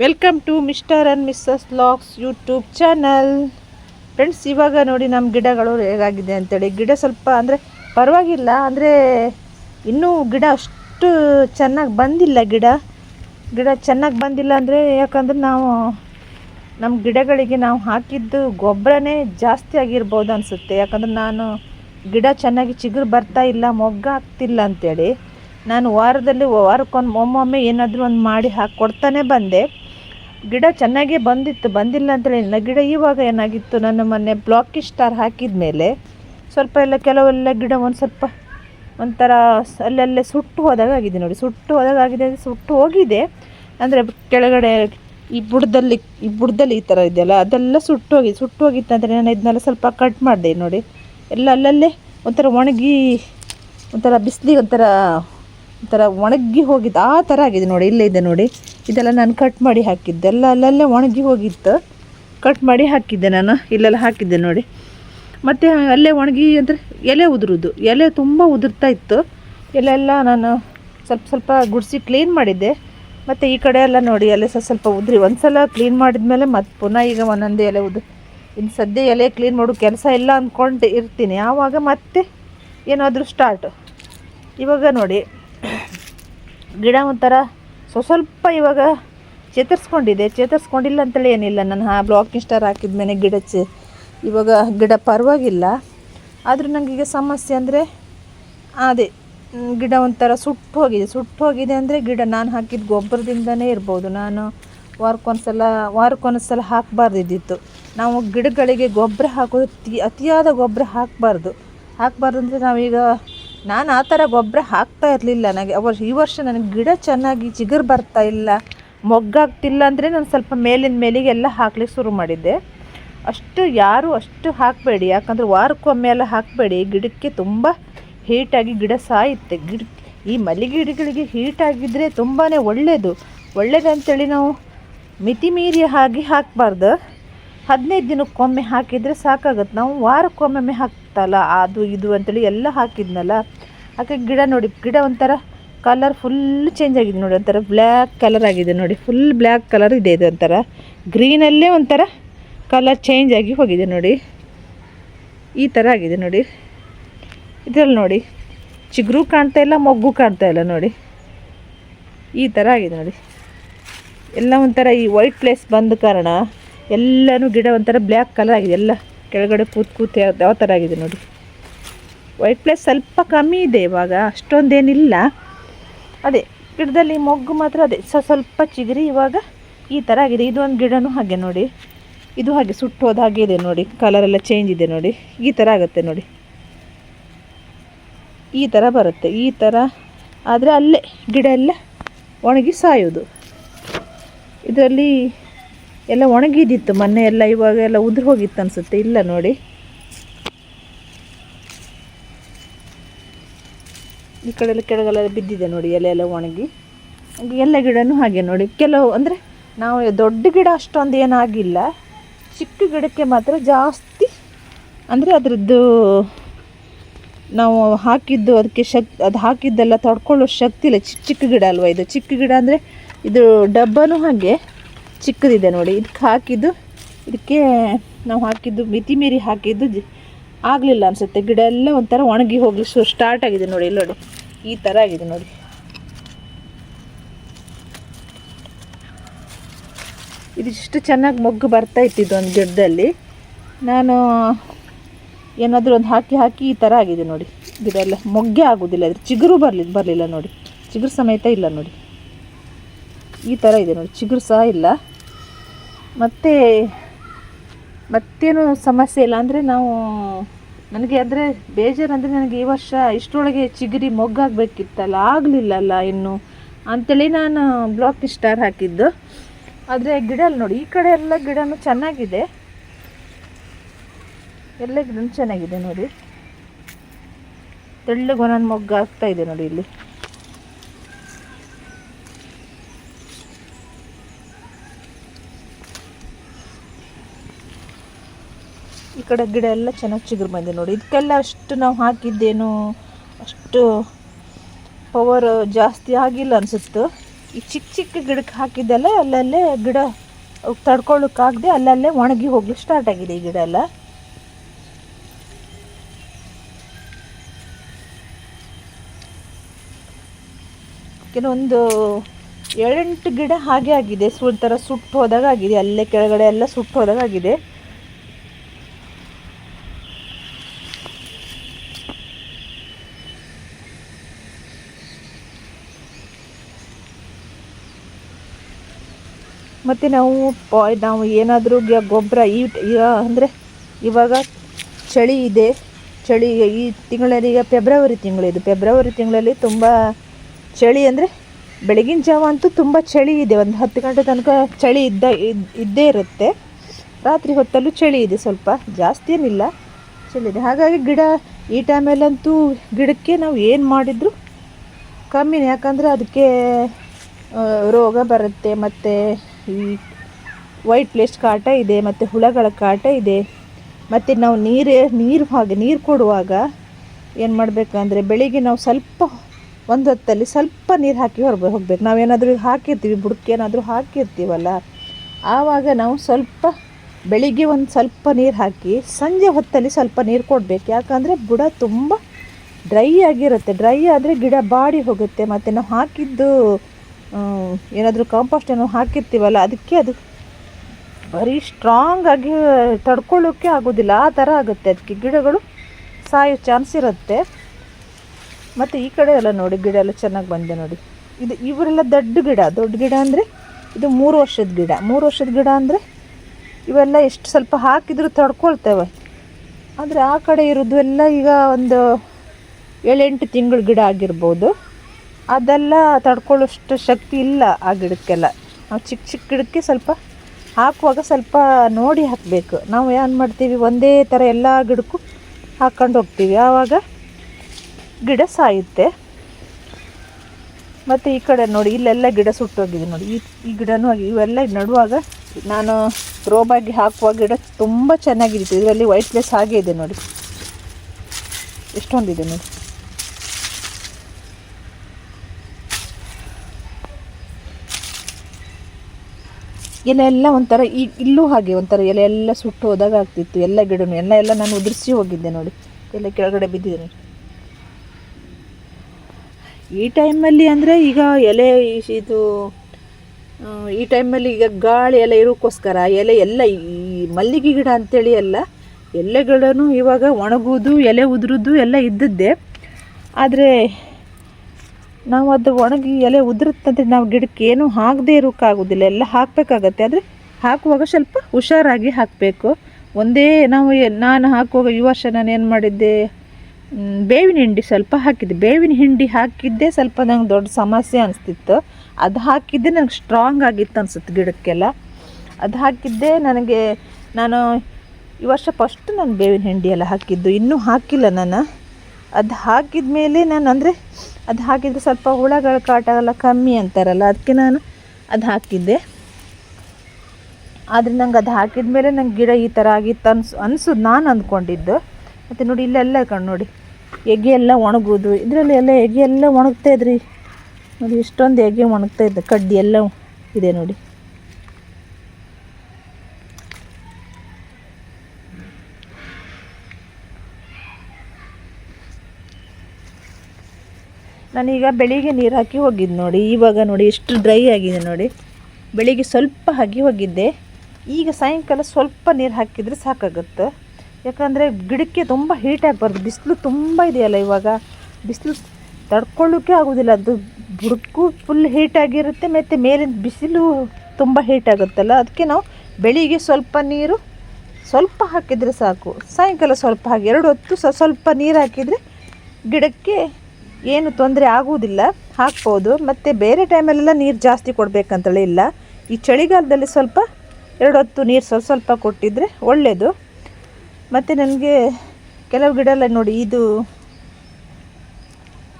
Welcome to mister and missus Lox YouTube channel. Friends, ಇವಾಗ ನೋಡಿ ನಮ್ಮ ಗಿಡಗಳು ಹೇಗಾಗಿದೆ ಅಂತೇಳಿ. ಗಿಡ ಸ್ವಲ್ಪ ಅಂದರೆ ಪರವಾಗಿಲ್ಲ, ಅಂದರೆ ಇನ್ನೂ ಗಿಡ ಅಷ್ಟು ಚೆನ್ನಾಗಿ ಬಂದಿಲ್ಲ ಗಿಡ. ಗಿಡ ಚೆನ್ನಾಗಿ ಬಂದಿಲ್ಲ ಅಂದರೆ ಯಾಕಂದ್ರೆ ನಾವು ನಮ್ಮ ಗಿಡಗಳಿಗೆ ನಾವು ಹಾಕಿದ್ದು ಗೊಬ್ಬರನೇ ಜಾಸ್ತಿ ಆಗಿರ್ಬೋದು ಅನಿಸುತ್ತೆ. ಯಾಕಂದ್ರೆ ನಾನು ಗಿಡ ಚೆನ್ನಾಗಿ ಚಿಗುರು ಬರ್ತಾ ಇಲ್ಲ, ಮೊಗ್ಗು ಆಗ್ತಿಲ್ಲ ಅಂತೇಳಿ. ನಾನು ವಾರದಲ್ಲಿ ವಾರಕ್ಕೊಂದು ಒಮ್ಮೊಮ್ಮೆ ಏನಾದರೂ ಒಂದು ಮಾಡಿ ಹಾಕಿ, ಕೊಡ್ತಾನೆ ಬಂದೆ. ಗಿಡ ಚೆನ್ನಾಗೇ ಬಂದಿತ್ತು, ಬಂದಿಲ್ಲ ಅಂತೇಳಿ ಗಿಡ ಇವಾಗ ಏನಾಗಿತ್ತು? ನಾನು ಮೊನ್ನೆ ಬ್ಲಾಕಿ ಸ್ಟಾರ್ ಹಾಕಿದ ಮೇಲೆ ಸ್ವಲ್ಪ ಎಲ್ಲ ಕೆಲವೆಲ್ಲ ಗಿಡ ಒಂದು ಸ್ವಲ್ಪ ಒಂಥರ ಅಲ್ಲಲ್ಲೇ ಸುಟ್ಟು ಹೋದಾಗ ಆಗಿದೆ ನೋಡಿ. ಸುಟ್ಟು ಹೋದಾಗ ಆಗಿದೆ ಸುಟ್ಟು ಹೋಗಿದೆ ಅಂದರೆ ಕೆಳಗಡೆ ಈ ಬುಡದಲ್ಲಿ ಈ ಬುಡದಲ್ಲಿ ಈ ಥರ ಇದೆಯಲ್ಲ, ಅದೆಲ್ಲ ಸುಟ್ಟು ಹೋಗಿದೆ ಸುಟ್ಟು ಹೋಗಿತ್ತು ಅಂದರೆ ನಾನು ಇದನ್ನೆಲ್ಲ ಸ್ವಲ್ಪ ಕಟ್ ಮಾಡಿದೆ ನೋಡಿ. ಎಲ್ಲ ಅಲ್ಲಲ್ಲೇ ಒಂಥರ ಒಣಗಿ, ಒಂಥರ ಬಿಸಿಲಿಗೆ ಒಂಥರ ಒಂಥರ ಒಣಗಿ ಹೋಗಿದ್ದು. ಆ ಥರ ಆಗಿದೆ ನೋಡಿ, ಇಲ್ಲೇ ಇದೆ ನೋಡಿ. ಇದೆಲ್ಲ ನಾನು ಕಟ್ ಮಾಡಿ ಹಾಕಿದ್ದೆ. ಎಲ್ಲ ಅಲ್ಲಲ್ಲೇ ಒಣಗಿ ಹೋಗಿತ್ತು. ಕಟ್ ಮಾಡಿ ಹಾಕಿದ್ದೆ ನಾನು. ಇಲ್ಲೆಲ್ಲ ಹಾಕಿದ್ದೆ ನೋಡಿ. ಮತ್ತು ಅಲ್ಲೇ ಒಣಗಿ ಅಂದರೆ ಎಲೆ ಉದುರುದು. ಎಲೆ ತುಂಬ ಉದುರ್ತಾ ಇತ್ತು. ಎಲ್ಲೆಲ್ಲ ನಾನು ಸ್ವಲ್ಪ ಸ್ವಲ್ಪ ಗುಡಿಸಿ ಕ್ಲೀನ್ ಮಾಡಿದ್ದೆ. ಮತ್ತು ಈ ಕಡೆ ಎಲ್ಲ ನೋಡಿ, ಎಲೆ ಸ್ವಲ್ಪ ಸ್ವಲ್ಪ ಉದುರಿ. ಒಂದು ಸಲ ಕ್ಲೀನ್ ಮಾಡಿದ್ಮೇಲೆ ಮತ್ತೆ ಪುನಃ ಈಗ ಒಂದೊಂದು ಎಲೆ ಉದು, ಇನ್ನು ಸದ್ಯ ಎಲೆ ಕ್ಲೀನ್ ಮಾಡೋ ಕೆಲಸ ಇಲ್ಲ ಅಂದ್ಕೊಂಡು ಇರ್ತೀನಿ. ಆವಾಗ ಮತ್ತೆ ಏನಾದರೂ ಸ್ಟಾರ್ಟ್ ಇವಾಗ ನೋಡಿ, ಗಿಡ ಒಂಥರ ಸ್ವ ಸ್ವಲ್ಪ ಇವಾಗ ಚೇತರಿಸ್ಕೊಂಡಿದೆ ಚೇತರಿಸ್ಕೊಂಡಿಲ್ಲ ಅಂತೇಳಿ ಏನಿಲ್ಲ. ನಾನು ಆ ಬ್ಲಾಕಿಂಗ್ ಸ್ಟಾರ್ ಹಾಕಿದ ಮೇಲೆ ಗಿಡ ಚ ಇವಾಗ ಗಿಡ ಪರವಾಗಿಲ್ಲ. ಆದರೂ ನನಗೀಗ ಸಮಸ್ಯೆ ಅಂದರೆ ಅದೇ ಗಿಡ ಒಂಥರ ಸುಟ್ಟು ಹೋಗಿದೆ ಸುಟ್ಟು ಹೋಗಿದೆ ಅಂದರೆ ಗಿಡ ನಾನು ಹಾಕಿದ ಗೊಬ್ಬರದಿಂದನೇ ಇರ್ಬೋದು. ನಾನು ವಾರಕ್ಕೊಂದ್ಸಲ ವಾರಕ್ಕೊಂದ್ಸಲ ಹಾಕಬಾರ್ದಿದ್ದಿತ್ತು. ನಾವು ಗಿಡಗಳಿಗೆ ಗೊಬ್ಬರ ಹಾಕೋದು ಅತಿ, ಅತಿಯಾದ ಗೊಬ್ಬರ ಹಾಕಬಾರ್ದು. ಹಾಕಬಾರ್ದು ಅಂದರೆ ನಾವೀಗ ನಾನು ಆ ಥರ ಗೊಬ್ಬರ ಹಾಕ್ತಾ ಇರಲಿಲ್ಲ ನನಗೆ. ವರ್ಷ, ಈ ವರ್ಷ ನನಗೆ ಗಿಡ ಚೆನ್ನಾಗಿ ಚಿಗುರು ಬರ್ತಾ ಇಲ್ಲ. ಮೊಗ್ಗಾಗ್ತಿಲ್ಲ ಅಂದರೆ ನಾನು ಸ್ವಲ್ಪ ಮೇಲಿನ ಮೇಲಿಗೆ ಎಲ್ಲ ಹಾಕ್ಲಿಕ್ಕೆ ಶುರು ಮಾಡಿದ್ದೆ. ಅಷ್ಟು ಯಾರು ಅಷ್ಟು ಹಾಕಬೇಡಿ. ಯಾಕಂದರೆ ವಾರಕ್ಕೊಮ್ಮೆ ಎಲ್ಲ ಹಾಕಬೇಡಿ. ಗಿಡಕ್ಕೆ ತುಂಬ ಹೀಟಾಗಿ ಗಿಡ ಸಾಯುತ್ತೆ. ಗಿಡ, ಈ ಮಲ್ಲಿಗೆ ಗಿಡಗಳಿಗೆ ಹೀಟಾಗಿದ್ದರೆ ತುಂಬಾ ಒಳ್ಳೆಯದು ಒಳ್ಳೇದಂತೇಳಿ ನಾವು ಮಿತಿ ಮೀರಿ ಹಾಗೆ ಹಾಕಬಾರ್ದು. ಹದಿನೈದು ದಿನಕ್ಕೊಮ್ಮೆ ಹಾಕಿದರೆ ಸಾಕಾಗುತ್ತೆ. ನಾವು ವಾರಕ್ಕೊಮ್ಮೆ ಹಾಕ್ತಲ್ಲ, ಅದು ಇದು ಅಂತೇಳಿ ಎಲ್ಲ ಹಾಕಿದ್ನಲ್ಲ. ಹಾಗಾಗಿ ಗಿಡ ನೋಡಿ, ಗಿಡ ಒಂಥರ ಕಲರ್ ಫುಲ್ ಚೇಂಜ್ ಆಗಿದೆ ನೋಡಿ, ಒಂಥರ ಬ್ಲ್ಯಾಕ್ ಕಲರ್ ಆಗಿದೆ ನೋಡಿ ಫುಲ್ ಬ್ಲ್ಯಾಕ್ ಕಲರ್ ಇದೆ ಇದು ಒಂಥರ. ಗ್ರೀನಲ್ಲೇ ಒಂಥರ ಕಲರ್ ಚೇಂಜ್ ಆಗಿ ಹೋಗಿದೆ ನೋಡಿ. ಈ ಥರ ಆಗಿದೆ ನೋಡಿ. ಇದರಲ್ಲಿ ನೋಡಿ, ಚಿಗುರು ಕಾಣ್ತಾ ಇಲ್ಲ, ಮೊಗ್ಗು ಕಾಣ್ತಾ ಇಲ್ಲ ನೋಡಿ. ಈ ಥರ ಆಗಿದೆ ನೋಡಿ. ಎಲ್ಲ ಒಂಥರ ಈ ವೈಟ್ ಪ್ಲೇಸ್ ಬಂದ ಕಾರಣ ಎಲ್ಲನೂ ಗಿಡ ಒಂಥರ ಬ್ಲ್ಯಾಕ್ ಕಲರ್ ಆಗಿದೆ. ಎಲ್ಲ ಕೆಳಗಡೆ ಕೂತ್ ಕೂತ್ ಯಾವ ಥರ ಆಗಿದೆ ನೋಡಿ. ವೈಟ್ ಪ್ಲೇಸ್ ಸ್ವಲ್ಪ ಕಮ್ಮಿ ಇದೆ ಇವಾಗ, ಅಷ್ಟೊಂದೇನಿಲ್ಲ. ಅದೇ, ಗಿಡದಲ್ಲಿ ಮೊಗ್ಗು ಮಾತ್ರ ಅದೇ, ಸ ಸ್ವಲ್ಪ ಚಿಗುರಿ ಇವಾಗ ಈ ಥರ ಆಗಿದೆ. ಇದು ಒಂದು ಗಿಡನೂ ಹಾಗೆ ನೋಡಿ. ಇದು ಹಾಗೆ ಸುಟ್ಟು ಹೋದ ಹಾಗೆ ಇದೆ ನೋಡಿ. ಕಲರೆಲ್ಲ ಚೇಂಜ್ ಇದೆ ನೋಡಿ. ಈ ಥರ ಆಗುತ್ತೆ ನೋಡಿ. ಈ ಥರ ಬರುತ್ತೆ. ಈ ಥರ ಆದರೆ ಅಲ್ಲೇ ಗಿಡ ಎಲ್ಲ ಒಣಗಿ ಸಾಯೋದು. ಇದರಲ್ಲಿ ಎಲ್ಲ ಒಣಗಿದಿತ್ತು ಮೊನ್ನೆ ಎಲ್ಲ, ಇವಾಗ ಎಲ್ಲ ಉದುರು ಹೋಗಿತ್ತು ಅನಿಸುತ್ತೆ. ಇಲ್ಲ ನೋಡಿ. ಈ ಕಡೆ ಎಲ್ಲ ಕೆಳಗೆಲ್ಲ ಬಿದ್ದಿದೆ ನೋಡಿ ಎಲೆ ಎಲ್ಲ ಒಣಗಿ ಎಲ್ಲ ಗಿಡನೂ ಹಾಗೆ ನೋಡಿ. ಕೆಲವು ಅಂದರೆ ನಾವು ದೊಡ್ಡ ಗಿಡ ಅಷ್ಟೊಂದು ಏನಾಗಿಲ್ಲ. ಚಿಕ್ಕ ಗಿಡಕ್ಕೆ ಮಾತ್ರ ಜಾಸ್ತಿ ಅಂದರೆ ಅದರದ್ದು ನಾವು ಹಾಕಿದ್ದು ಅದಕ್ಕೆ ಶಕ್, ಅದು ಹಾಕಿದ್ದೆಲ್ಲ ತಡ್ಕೊಳ್ಳೋ ಶಕ್ತಿ ಇಲ್ಲ. ಚಿಕ್ಕ ಚಿಕ್ಕ ಗಿಡ ಅಲ್ವಾ ಇದು? ಚಿಕ್ಕ ಗಿಡ ಅಂದರೆ ಇದು ಡಬ್ಬನೂ ಹಾಗೆ ಚಿಕ್ಕದಿದೆ ನೋಡಿ. ಇದಕ್ಕೆ ಹಾಕಿದ್ದು, ಇದಕ್ಕೆ ನಾವು ಹಾಕಿದ್ದು ಮಿತಿ ಮೀರಿ ಹಾಕಿದ್ದು ಆಗಲಿಲ್ಲ ಅನಿಸುತ್ತೆ. ಗಿಡ ಎಲ್ಲ ಒಂಥರ ಒಣಗಿ ಹೋಗಿ ಸ್ಟಾರ್ಟ್ ಆಗಿದೆ ನೋಡಿ, ಇಲ್ಲಿ ನೋಡಿ. ಈ ಥರ ಆಗಿದೆ ನೋಡಿ. ಇದಿಷ್ಟು ಚೆನ್ನಾಗಿ ಮೊಗ್ಗು ಬರ್ತಾ ಇತ್ತಿದ್ದು ಒಂದು ಗಿಡದಲ್ಲಿ. ನಾನು, ಏನಾದರೂ ಒಂದು ಹಾಕಿ ಹಾಕಿ ಈ ಥರ ಆಗಿದೆ ನೋಡಿ. ಗಿಡ ಎಲ್ಲ ಮೊಗ್ಗೆ ಆಗೋದಿಲ್ಲ, ಅದ್ರ ಚಿಗುರು ಬರಲಿ ಬರಲಿಲ್ಲ ನೋಡಿ. ಚಿಗುರು ಸಮೇತ ಇಲ್ಲ ನೋಡಿ. ಈ ಥರ ಇದೆ ನೋಡಿ, ಚಿಗುರು ಸಹ ಇಲ್ಲ. ಮತ್ತು ಮತ್ತೇನು ಸಮಸ್ಯೆ ಇಲ್ಲ ಅಂದರೆ ನಾವು ನನಗೆ ಅಂದರೆ ಬೇಜಾರು ಅಂದರೆ ನನಗೆ ಈ ವರ್ಷ ಇಷ್ಟರೊಳಗೆ ಚಿಗುರಿ ಮೊಗ್ಗಾಗಬೇಕಿತ್ತಲ್ಲ, ಆಗಲಿಲ್ಲಲ್ಲ ಇನ್ನು ಅಂಥೇಳಿ ನಾನು ಬ್ಲಾಕ್ ಸ್ಟಾರ್ ಹಾಕಿದ್ದು. ಆದರೆ ಗಿಡ ಅಲ್ಲಿ ನೋಡಿ, ಈ ಕಡೆ ಎಲ್ಲ ಗಿಡನೂ ಚೆನ್ನಾಗಿದೆ. ಎಲ್ಲ ಗಿಡನೂ ಚೆನ್ನಾಗಿದೆ ನೋಡಿ. ತೆಳ್ಳಗೆ ಒಂದೊಂದು ಮೊಗ್ಗು ಆಗ್ತಾ ಇದೆ ನೋಡಿ ಇಲ್ಲಿ. ಕಡೆ ಗಿಡ ಎಲ್ಲ ಚೆನ್ನಾಗಿ ಚಿಗುರು ಬಂದಿದೆ ನೋಡಿ. ಇದಕ್ಕೆಲ್ಲ ಅಷ್ಟು ನಾವು ಹಾಕಿದ್ದೇನು ಅಷ್ಟು ಪವರ್ ಜಾಸ್ತಿ ಆಗಿಲ್ಲ ಅನಿಸುತ್ತೆ. ಈ ಚಿಕ್ಕ ಚಿಕ್ಕ ಗಿಡಕ್ಕೆ ಹಾಕಿದ್ದೆಲ್ಲ ಅಲ್ಲಲ್ಲೇ ಗಿಡ ತಡ್ಕೊಳ್ಳೋಕ್ಕಾಗದೆ ಅಲ್ಲಲ್ಲೇ ಒಣಗಿ ಹೋಗ್ಲಿಕ್ಕೆ ಸ್ಟಾರ್ಟ್ ಆಗಿದೆ ಈ ಗಿಡ ಎಲ್ಲ. ಕೆಲವೊಂದು ಏಳೆಂಟು ಗಿಡ ಹಾಗೆ ಆಗಿದೆ. ಸು ಥರ ಸುಟ್ಟು ಹೋದಾಗ ಆಗಿದೆ. ಅಲ್ಲೇ ಕೆಳಗಡೆ ಎಲ್ಲ ಸುಟ್ಟು ಹೋದಾಗ ಆಗಿದೆ. ಮತ್ತು ನಾವು ಪಾ, ನಾವು ಏನಾದರೂ ಗೊಬ್ಬರ ಈ ಅಂದರೆ ಇವಾಗ ಚಳಿ ಇದೆ. ಚಳಿ ಈ ತಿಂಗಳಲ್ಲಿ ಈಗ ಫೆಬ್ರವರಿ ಇದು. ಫೆಬ್ರವರಿ ತಿಂಗಳಲ್ಲಿ ತುಂಬ ಚಳಿ ಅಂದರೆ ಬೆಳಗಿನ ಜಾವ ಅಂತೂ ತುಂಬ ಚಳಿ ಇದೆ. ಒಂದು ಹತ್ತು ಗಂಟೆ ತನಕ ಚಳಿ ಇದ್ದ ಇದ್ದೇ ಇರುತ್ತೆ. ರಾತ್ರಿ ಹೊತ್ತಲ್ಲೂ ಚಳಿ ಇದೆ ಸ್ವಲ್ಪ. ಜಾಸ್ತಿ ಏನಿಲ್ಲ. ಚಳಿ ಇದೆ. ಹಾಗಾಗಿ ಗಿಡ ಈ ಟೈಮಲ್ಲಂತೂ ಗಿಡಕ್ಕೆ ನಾವು ಏನು ಮಾಡಿದರೂ ಕಮ್ಮಿನೇ. ಯಾಕಂದರೆ ಅದಕ್ಕೆ ರೋಗ ಬರುತ್ತೆ. ಮತ್ತು ಈ ವೈಟ್ ಪ್ಲೇಸ್ಟ್ ಕಾಟ ಇದೆ, ಮತ್ತು ಹುಳಗಳ ಕಾಟ ಇದೆ. ಮತ್ತು ನಾವು ನೀರೇ, ನೀರು ಹಾಗೆ, ನೀರು ಕೊಡುವಾಗ ಏನು ಮಾಡಬೇಕಂದ್ರೆ ಬೆಳಿಗ್ಗೆ ನಾವು ಸ್ವಲ್ಪ ಒಂದು ಹೊತ್ತಲ್ಲಿ ಸ್ವಲ್ಪ ನೀರು ಹಾಕಿ ಹೊರಗೆ ಹೋಗ್ಬೇಕು. ನಾವೇನಾದರೂ ಹಾಕಿರ್ತೀವಿ, ಬುಡಕ್ಕೆ ಏನಾದರೂ ಹಾಕಿರ್ತೀವಲ್ಲ, ಆವಾಗ ನಾವು ಸ್ವಲ್ಪ ಬೆಳಿಗ್ಗೆ ಒಂದು ಸ್ವಲ್ಪ ನೀರು ಹಾಕಿ ಸಂಜೆ ಹೊತ್ತಲ್ಲಿ ಸ್ವಲ್ಪ ನೀರು ಕೊಡಬೇಕು. ಯಾಕಂದರೆ ಬುಡ ತುಂಬ ಡ್ರೈ ಆಗಿರುತ್ತೆ. ಡ್ರೈ ಆದರೆ ಗಿಡ ಬಾಡಿ ಹೋಗುತ್ತೆ. ಮತ್ತು ನಾವು ಹಾಕಿದ್ದು ಏನಾದರೂ ಕಾಂಪೋಸ್ಟ್ ಏನೋ ಹಾಕಿರ್ತೀವಲ್ಲ, ಅದಕ್ಕೆ ಅದು ಬರೀ ಸ್ಟ್ರಾಂಗ್ ಆಗಿ ತಡ್ಕೊಳ್ಳೋಕ್ಕೆ ಆಗೋದಿಲ್ಲ, ಆ ಥರ ಆಗುತ್ತೆ. ಅದಕ್ಕೆ ಗಿಡಗಳು ಸಾಯೋ ಚಾನ್ಸ್ ಇರುತ್ತೆ. ಮತ್ತು ಈ ಕಡೆ ಎಲ್ಲ ನೋಡಿ, ಗಿಡ ಎಲ್ಲ ಚೆನ್ನಾಗಿ ಬಂದೆ ನೋಡಿ. ಇದು ಇವರೆಲ್ಲ ದೊಡ್ಡ ಗಿಡ ದೊಡ್ಡ ಗಿಡ ಅಂದರೆ ಇದು ಮೂರು ವರ್ಷದ ಗಿಡ. ಮೂರು ವರ್ಷದ ಗಿಡ ಅಂದರೆ ಇವೆಲ್ಲ ಎಷ್ಟು ಸ್ವಲ್ಪ ಹಾಕಿದರೂ ತಡ್ಕೊಳ್ತೇವೆ. ಆದರೆ ಆ ಕಡೆ ಇರೋದು ಎಲ್ಲ ಈಗ ಒಂದು ಏಳೆಂಟು ತಿಂಗಳ ಗಿಡ ಆಗಿರ್ಬೋದು. ಅದೆಲ್ಲ ತಡ್ಕೊಳ್ಳೋಷ್ಟು ಶಕ್ತಿ ಇಲ್ಲ ಆ ಗಿಡಕ್ಕೆಲ್ಲ. ನಾವು ಚಿಕ್ಕ ಚಿಕ್ಕ ಗಿಡಕ್ಕೆ ಸ್ವಲ್ಪ ಹಾಕುವಾಗ ಸ್ವಲ್ಪ ನೋಡಿ ಹಾಕಬೇಕು. ನಾವು ಏನು ಮಾಡ್ತೀವಿ? ಒಂದೇ ಥರ ಎಲ್ಲ ಗಿಡಕ್ಕೂ ಹಾಕ್ಕೊಂಡು ಹೋಗ್ತೀವಿ. ಆವಾಗ ಗಿಡ ಸಾಯುತ್ತೆ. ಮತ್ತು ಈ ಕಡೆ ನೋಡಿ, ಇಲ್ಲೆಲ್ಲ ಗಿಡ ಸುಟ್ಟೋಗಿದೆ ನೋಡಿ. ಈ ಈ ಗಿಡನೂ ಆಗಿ ಇವೆಲ್ಲ ನಡುವಾಗ ನಾನು ರೋಬಾಗಿ ಹಾಕುವ ಗಿಡ ತುಂಬ ಚೆನ್ನಾಗಿರುತ್ತೆ. ಇದರಲ್ಲಿ ವೈಟ್ ಪ್ಲೇಸ್ ಹಾಗೆ ಇದೆ ನೋಡಿ. ಎಷ್ಟೊಂದಿದೆ ನೋಡಿ. ಎಲೆ ಎಲ್ಲ ಒಂಥರ ಈ ಇಲ್ಲೂ ಹಾಗೆ ಒಂಥರ ಎಲೆ ಎಲ್ಲ ಸುಟ್ಟು ಹೋದಾಗ ಆಗ್ತಿತ್ತು, ಎಲ್ಲ ಗಿಡನೂ, ಎಲ್ಲ ಎಲ್ಲ ನಾನು ಉದುರಿಸಿ ಹೋಗಿದ್ದೆ ನೋಡಿ, ಎಲ್ಲ ಕೆಳಗಡೆ ಬಿದ್ದಿದೆ ನೋಡಿ ಈ ಟೈಮಲ್ಲಿ ಅಂದರೆ ಈಗ ಎಲೆ ಇದು ಈ ಟೈಮಲ್ಲಿ ಈಗ ಗಾಳಿ ಎಲ್ಲ ಇರೋಕ್ಕೋಸ್ಕರ ಎಲೆ ಎಲ್ಲ ಈ ಮಲ್ಲಿಗೆ ಗಿಡ ಅಂಥೇಳಿ ಎಲ್ಲ ಎಲೆಗಳನ್ನು ಇವಾಗ ಒಣಗುವುದು, ಎಲೆ ಉದುರೋದು ಎಲ್ಲ ಇದ್ದದ್ದೇ. ಆದರೆ ನಾವು ಅದು ಒಣಗಿ ಎಲೆ ಉದುರುತ್ತಂದರೆ ನಾವು ಗಿಡಕ್ಕೆ ಏನು ಹಾಕದೇ ಇರೋಕ್ಕಾಗೋದಿಲ್ಲ. ಎಲ್ಲ ಹಾಕಬೇಕಾಗತ್ತೆ. ಆದರೆ ಹಾಕುವಾಗ ಸ್ವಲ್ಪ ಹುಷಾರಾಗಿ ಹಾಕಬೇಕು. ಒಂದೇ ನಾವು ನಾನು ಹಾಕುವಾಗ ಈ ವರ್ಷ ನಾನು ಏನು ಮಾಡಿದ್ದೆ? ಬೇವಿನ ಹಿಂಡಿ ಸ್ವಲ್ಪ ಹಾಕಿದ್ದೆ. ಬೇವಿನ ಹಿಂಡಿ ಹಾಕಿದ್ದೆ ಸ್ವಲ್ಪ ನಂಗೆ ದೊಡ್ಡ ಸಮಸ್ಯೆ ಅನಿಸ್ತಿತ್ತು. ಅದು ಹಾಕಿದ್ದೆ ನನಗೆ ಸ್ಟ್ರಾಂಗ್ ಆಗಿತ್ತು ಅನಿಸುತ್ತೆ ಗಿಡಕ್ಕೆಲ್ಲ. ಅದು ಹಾಕಿದ್ದೆ ನನಗೆ, ನಾನು ಈ ವರ್ಷ ಫಸ್ಟ್ ನಾನು ಬೇವಿನ ಹಿಂಡಿ ಎಲ್ಲ ಹಾಕಿದ್ದು. ಇನ್ನೂ ಹಾಕಿಲ್ಲ ನಾನು. ಅದು ಹಾಕಿದ ಮೇಲೆ ನಾನು ಅಂದರೆ ಅದು ಹಾಕಿದರೆ ಸ್ವಲ್ಪ ಹುಳಗಳ ಕಾಟ ಎಲ್ಲ ಕಮ್ಮಿ ಅಂತಾರಲ್ಲ ಅದಕ್ಕೆ ನಾನು ಅದು ಹಾಕಿದ್ದೆ. ಆದರೆ ನಂಗೆ ಅದು ಹಾಕಿದ ಮೇಲೆ ನಂಗೆ ಗಿಡ ಈ ಥರ ಆಗಿತ್ತು ಅನ್ಸು ಅನ್ಸೋದು ನಾನು ಅಂದ್ಕೊಂಡಿದ್ದು. ಮತ್ತು ನೋಡಿ ಇಲ್ಲೆಲ್ಲ ಕಣ್ಣು ನೋಡಿ, ಎಗೆ ಎಲ್ಲ ಒಣಗೋದು ಇದರಲ್ಲಿ ಎಲ್ಲ ಎಗೆ ಎಲ್ಲ ಒಣಗ್ತಾ ಇದ್ರಿ. ನೋಡಿ ಇಷ್ಟೊಂದು ಎಗೆ ಒಣಗ್ತಾ ಇದ್ದೆ, ಕಡ್ಡಿ ಎಲ್ಲ ಇದೆ ನೋಡಿ. ನಾನೀಗ ಬೆಳಿಗ್ಗೆ ನೀರು ಹಾಕಿ ಹೋಗಿದ್ದು ನೋಡಿ. ಇವಾಗ ನೋಡಿ ಎಷ್ಟು ಡ್ರೈ ಆಗಿದೆ ನೋಡಿ. ಬೆಳಿಗ್ಗೆ ಸ್ವಲ್ಪ ಹಾಕಿ ಹೋಗಿದ್ದೆ. ಈಗ ಸಾಯಂಕಾಲ ಸ್ವಲ್ಪ ನೀರು ಹಾಕಿದರೆ ಸಾಕಾಗುತ್ತೆ. ಯಾಕಂದರೆ ಗಿಡಕ್ಕೆ ತುಂಬ ಹೀಟ್ ಆಗಬಾರ್ದು. ಬಿಸಿಲು ತುಂಬ ಇದೆಯಲ್ಲ ಇವಾಗ. ಬಿಸಿಲು ತಡ್ಕೊಳ್ಳೋಕ್ಕೆ ಆಗೋದಿಲ್ಲ. ಅದು ಬುಡಕ್ಕೂ ಫುಲ್ ಹೀಟಾಗಿರುತ್ತೆ ಮತ್ತು ಮೇಲಿನ ಬಿಸಿಲು ತುಂಬ ಹೀಟ್ ಆಗುತ್ತಲ್ಲ. ಅದಕ್ಕೆ ನಾವು ಬೆಳಿಗ್ಗೆ ಸ್ವಲ್ಪ ನೀರು ಸ್ವಲ್ಪ ಹಾಕಿದರೆ ಸಾಕು. ಸಾಯಂಕಾಲ ಸ್ವಲ್ಪ ಹಾಕಿ ಎರಡು ಹೊತ್ತು ಸ್ವಲ್ಪ ನೀರು ಹಾಕಿದರೆ ಗಿಡಕ್ಕೆ ಏನು ತೊಂದರೆ ಆಗುವುದಿಲ್ಲ, ಹಾಕ್ಬೋದು. ಮತ್ತು ಬೇರೆ ಟೈಮಲ್ಲೆಲ್ಲ ನೀರು ಜಾಸ್ತಿ ಕೊಡಬೇಕಂತೇಳಿ ಇಲ್ಲ. ಈ ಚಳಿಗಾಲದಲ್ಲಿ ಸ್ವಲ್ಪ ಎರಡು ಹೊತ್ತು ನೀರು ಸ್ವಲ್ಪ ಸ್ವಲ್ಪ ಕೊಟ್ಟಿದ್ದರೆ ಒಳ್ಳೆಯದು ಮತ್ತು ನನಗೆ ಕೆಲವು ಗಿಡ ಎಲ್ಲ ನೋಡಿ, ಇದು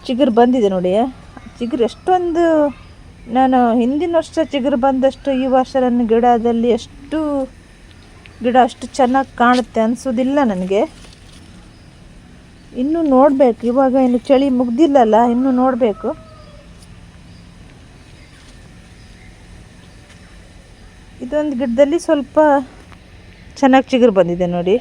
ಚಿಗುರು ಬಂದಿದೆ ನೋಡಿ. ಚಿಗುರು ಎಷ್ಟೊಂದು, ನಾನು ಹಿಂದಿನ ವರ್ಷ ಚಿಗುರು ಬಂದಷ್ಟು ಈ ವರ್ಷ ನನ್ನ ಗಿಡದಲ್ಲಿ ಎಷ್ಟು ಗಿಡ ಅಷ್ಟು ಚೆನ್ನಾಗಿ ಕಾಣುತ್ತೆ ಅನಿಸೋದಿಲ್ಲ ನನಗೆ. ಇನ್ನು ನೋಡಬೇಕು. ಇವಾಗ ಇನ್ನು ಚಳಿ ಮುಗ್ದಿಲ್ಲಲ್ಲ, ಇನ್ನು ನೋಡಬೇಕು. ಇದೊಂದು ಗಿಡದಲ್ಲಿ ಸ್ವಲ್ಪ ಚೆನ್ನಾಗಿ ಚಿಗುರು ಬಂದಿದೆ ನೋಡಿ.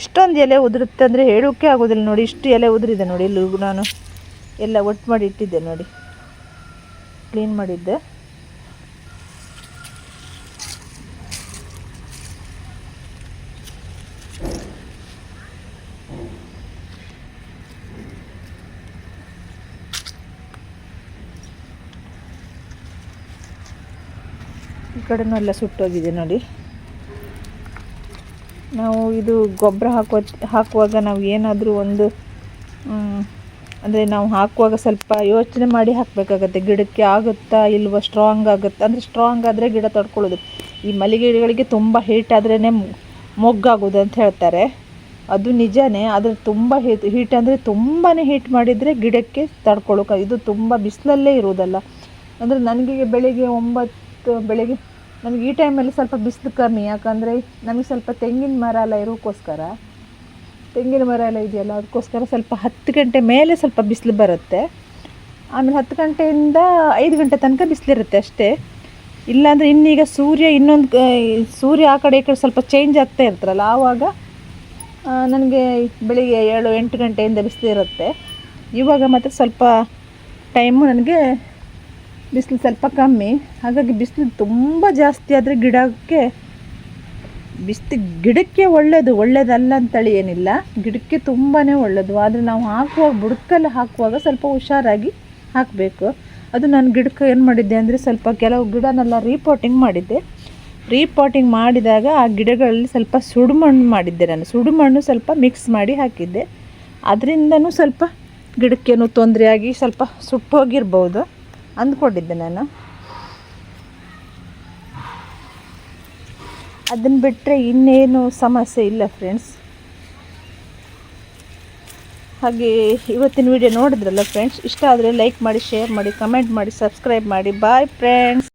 ಇಷ್ಟೊಂದು ಎಲೆ ಉದುರುತ್ತೆ ಅಂದರೆ ಹೇಳೋಕ್ಕೆ ಆಗೋದಿಲ್ಲ ನೋಡಿ. ಇಷ್ಟು ಎಲೆ ಉದುರಿದೆ ನೋಡಿ ಇಲ್ಲಿ ನಾನು ಎಲ್ಲ ಒಟ್ಟು ಮಾಡಿ ಇಟ್ಟಿದ್ದೆ ನೋಡಿ. ಕ್ಲೀನ್ ಮಾಡಿದ್ದೆ. ಕಡೆನೂ ಎಲ್ಲ ಸುಟ್ಟೋಗಿದೆ ನೋಡಿ. ನಾವು ಇದು ಗೊಬ್ಬರ ಹಾಕುವ ಹಾಕುವಾಗ ನಾವು ಏನಾದರೂ ಒಂದು ಅಂದರೆ ನಾವು ಹಾಕುವಾಗ ಸ್ವಲ್ಪ ಯೋಚನೆ ಮಾಡಿ ಹಾಕಬೇಕಾಗತ್ತೆ. ಗಿಡಕ್ಕೆ ಆಗುತ್ತಾ ಇಲ್ವಾ ಸ್ಟ್ರಾಂಗ್ ಆಗುತ್ತಾ? ಅಂದರೆ ಸ್ಟ್ರಾಂಗ್ ಆದರೆ ಗಿಡ ತಡ್ಕೊಳ್ಳೋದು. ಈ ಮಲ್ಲಿಗೆ ಗಿಡಗಳಿಗೆ ತುಂಬ ಹೀಟ್ ಆದ್ರೇ ಮೊಗ್ಗಾಗೋದು ಅಂತ ಹೇಳ್ತಾರೆ. ಅದು ನಿಜನೇ, ಆದರೆ ತುಂಬ ಹೀಟ್ ಹೀಟ್ ಅಂದರೆ ತುಂಬಾ ಹೀಟ್ ಮಾಡಿದರೆ ಗಿಡಕ್ಕೆ ತಡ್ಕೊಳ್ಳೋಕೆ, ಇದು ತುಂಬ ಬಿಸಿಲಲ್ಲೇ ಇರುವುದಲ್ಲ ಅಂದರೆ ನನಗೆ ಬೆಳಿಗ್ಗೆ ಒಂಬತ್ತು, ಬೆಳಿಗ್ಗೆ ನಮಗೆ ಈ ಟೈಮಲ್ಲಿ ಸ್ವಲ್ಪ ಬಿಸಿಲು ಕಮ್ಮಿ, ಯಾಕಂದರೆ ನಮಗೆ ಸ್ವಲ್ಪ ತೆಂಗಿನ ಮರ ಎಲ್ಲ ಇರೋಕ್ಕೋಸ್ಕರ, ತೆಂಗಿನ ಮರ ಎಲ್ಲ ಇದೆಯಲ್ಲ, ಅದಕ್ಕೋಸ್ಕರ ಸ್ವಲ್ಪ ಹತ್ತು ಗಂಟೆ ಮೇಲೆ ಸ್ವಲ್ಪ ಬಿಸಿಲು ಬರುತ್ತೆ. ಆಮೇಲೆ ಹತ್ತು ಗಂಟೆಯಿಂದ ಐದು ಗಂಟೆ ತನಕ ಬಿಸಿಲಿರುತ್ತೆ ಅಷ್ಟೇ. ಇಲ್ಲಾಂದರೆ ಇನ್ನೀಗ ಸೂರ್ಯ ಇನ್ನೊಂದು ಸೂರ್ಯ ಆ ಕಡೆ ಈ ಕಡೆ ಸ್ವಲ್ಪ ಚೇಂಜ್ ಆಗ್ತಾ ಇರ್ತಾರಲ್ಲ, ಆವಾಗ ನನಗೆ ಬೆಳಿಗ್ಗೆ ಏಳು ಎಂಟು ಗಂಟೆಯಿಂದ ಬಿಸಿಲಿರುತ್ತೆ ಇವಾಗ ಮಾತ್ರ ಸ್ವಲ್ಪ ಟೈಮು ನನಗೆ ಬಿಸಿಲು ಸ್ವಲ್ಪ ಕಮ್ಮಿ. ಹಾಗಾಗಿ ಬಿಸಿಲು ತುಂಬ ಜಾಸ್ತಿ ಆದರೆ ಗಿಡಕ್ಕೆ, ಬಿಸಿಲು ಗಿಡಕ್ಕೆ ಒಳ್ಳೆಯದು ಒಳ್ಳೆಯದಲ್ಲ ಅಂತೇಳಿ ಏನಿಲ್ಲ. ಗಿಡಕ್ಕೆ ತುಂಬಾ ಒಳ್ಳೆಯದು ಆದರೆ ನಾವು ಹಾಕುವಾಗ ಬುಡಕಲ್ಲಿ ಹಾಕುವಾಗ ಸ್ವಲ್ಪ ಹುಷಾರಾಗಿ ಹಾಕಬೇಕು. ಅದು ನಾನು ಗಿಡಕ್ಕೆ ಏನು ಮಾಡಿದ್ದೆ ಅಂದರೆ ಸ್ವಲ್ಪ ಕೆಲವು ಗಿಡನೆಲ್ಲ ರೀಪೋಟಿಂಗ್ ಮಾಡಿದ್ದೆ. ರೀಪಾಟಿಂಗ್ ಮಾಡಿದಾಗ ಆ ಗಿಡಗಳಲ್ಲಿ ಸ್ವಲ್ಪ ಸುಡುಮಣ್ಣು ಮಾಡಿದ್ದೆ ನಾನು. ಸುಡುಮಣ್ಣು ಸ್ವಲ್ಪ ಮಿಕ್ಸ್ ಮಾಡಿ ಹಾಕಿದ್ದೆ. ಅದರಿಂದನೂ ಸ್ವಲ್ಪ ಗಿಡಕ್ಕೇನು ತೊಂದರೆಯಾಗಿ ಸ್ವಲ್ಪ ಸುಟ್ಟೋಗಿರ್ಬೋದು. ಅಂದ್ಕೊಂಡಿದ್ದೆ ನಾನು. ಅದನ್ನು ಬಿಟ್ಟರೆ ಇನ್ನೇನು ಸಮಸ್ಯೆ ಇಲ್ಲ ಫ್ರೆಂಡ್ಸ್ ಹಾಗೆ ಇವತ್ತಿನ ವಿಡಿಯೋ ನೋಡಿದ್ರಲ್ಲ ಫ್ರೆಂಡ್ಸ್ ಇಷ್ಟ ಆದರೆ ಲೈಕ್ ಮಾಡಿ ಶೇರ್ ಮಾಡಿ ಕಮೆಂಟ್ ಮಾಡಿ ಸಬ್ಸ್ಕ್ರೈಬ್ ಮಾಡಿ. Bye friends